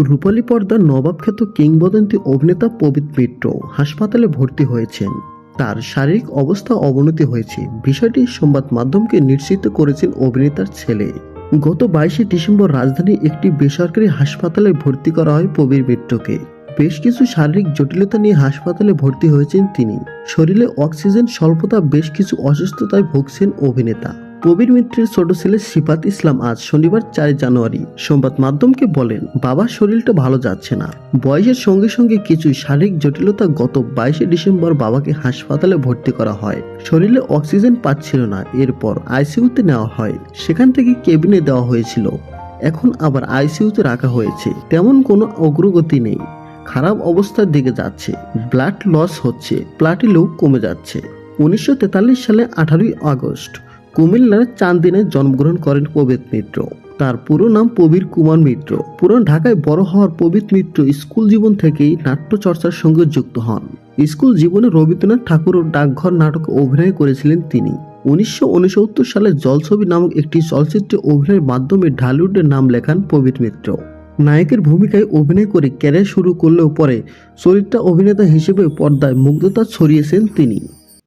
রূপালী পর্দার নবাব খ্যাত কিংবদন্তি অভিনেতা পবিত মিত্র হাসপাতালে ভর্তি হয়েছেন। তার শারীরিক অবস্থা অবনতি হয়েছে। বিষয়টি সংবাদ মাধ্যমকে নিশ্চিত করেছেন অভিনেতার ছেলে। গত বাইশে ডিসেম্বর রাজধানীর একটি বেসরকারি হাসপাতালে ভর্তি করা হয় পবির মিত্রকে। বেশ কিছু শারীরিক জটিলতা নিয়ে হাসপাতালে ভর্তি হয়েছেন তিনি। শরীরে অক্সিজেন স্বল্পতা, বেশ কিছু অসুস্থতায় ভুগছেন অভিনেতা। প্রবীর মিত্রের ছোট ছেলে সিফাত ইসলাম আজ শনিবার চার জানুয়ারি। সংবাদ মাধ্যমকে বলেন, বাবার শরীরটা ভালো যাচ্ছে না। বয়সের সঙ্গে সঙ্গে কিছু শারীরিক জটিলতা গত বাইশে ডিসেম্বর বাবাকে হাসপাতালে ভর্তি করা হয়। শরীরে অক্সিজেন পাচ্ছিল না। এরপর আইসিইউতে নেওয়া হয়। সেখান থেকে কেবিনে দেওয়া হয়েছিল। এখন আবার আইসিইউতে রাখা হয়েছে। তেমন কোনো অগ্রগতি নেই। খারাপ অবস্থার দিকে যাচ্ছে। ব্লাড লস হচ্ছে। প্লাটিলেও কমে যাচ্ছে। উনিশশো তেতাল্লিশ সালে আঠারোই আগস্ট কুমিল্লার চান্দিনে জন্মগ্রহণ করেন পবিত মিত্র। তার পুরো নাম প্রবীর কুমার মিত্র। পুরান ঢাকায় বড় হওয়ার পবিত মিত্র স্কুল জীবন থেকেই নাট্য চর্চার সঙ্গে যুক্ত হন। স্কুল জীবনে রবীন্দ্রনাথ ঠাকুর ডাকঘর নাটকে অভিনয় করেছিলেন তিনি। উনিশশো উনসত্তর সালে জলছবি নামক একটি চলচ্চিত্রে অভিনয়ের মাধ্যমে ঢালিউডে নাম লেখান পবিত মিত্র। নায়কের ভূমিকায় অভিনয় করে ক্যারিয়ার শুরু করলেও পরে চরিত্রা অভিনেতা হিসেবে পর্দায় মুগ্ধতা ছড়িয়েছেন তিনি।